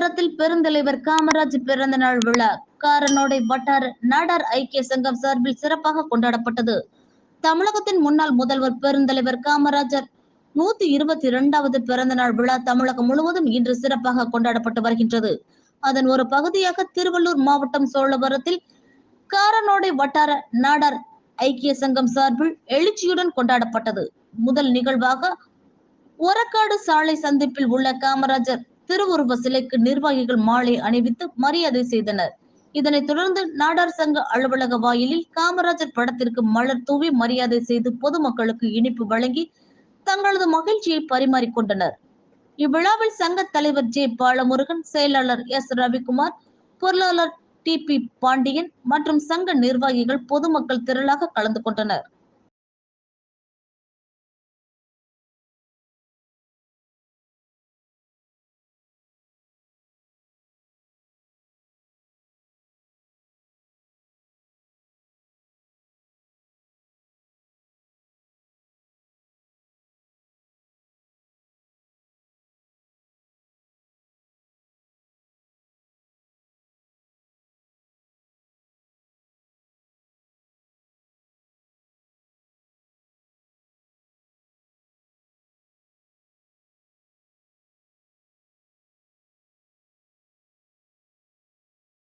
சோழவரத்தில் பெருந்தலைவர் காமராஜ் பிறந்த நாள் விழா காரனோடை வட்டார நாடார் ஐக்கிய சங்கம் சார்பில் சிறப்பாக கொண்டாடப்பட்டது. தமிழகத்தின் முன்னாள் முதல்வர் பெருந்தலைவர் காமராஜர் நூத்தி இருபத்தி இரண்டாவது பிறந்த நாள் விழா தமிழகம் முழுவதும் இன்று சிறப்பாக கொண்டாடப்பட்டு வருகின்றது. அதன் ஒரு பகுதியாக திருவள்ளூர் மாவட்டம் சோழபுரத்தில் காரனோடை வட்டார நாடார் ஐக்கிய சங்கம் சார்பில் எழுச்சியுடன் கொண்டாடப்பட்டது. முதல் நிகழ்வாக ஒரக்காடு சாலை சந்திப்பில் உள்ள காமராஜர் திருவுருவ சிலைக்கு நிர்வாகிகள் மாலை அணிவித்து மரியாதை செய்தனர். இதனைத் தொடர்ந்து நாடார் சங்க அலுவலக வாயிலில் காமராஜர் படத்திற்கு மலர் தூவி மரியாதை செய்து பொதுமக்களுக்கு இனிப்பு வழங்கி தங்களது மகிழ்ச்சியை பரிமாறிக்கொண்டனர். இவ்விழாவில் சங்க தலைவர் ஜே பாலமுருகன் செயலாளர் எஸ் ரவிக்குமார் பொருளாளர் டி பி பாண்டியன் மற்றும் சங்க நிர்வாகிகள் பொதுமக்கள் திரளாக கலந்து கொண்டனர்.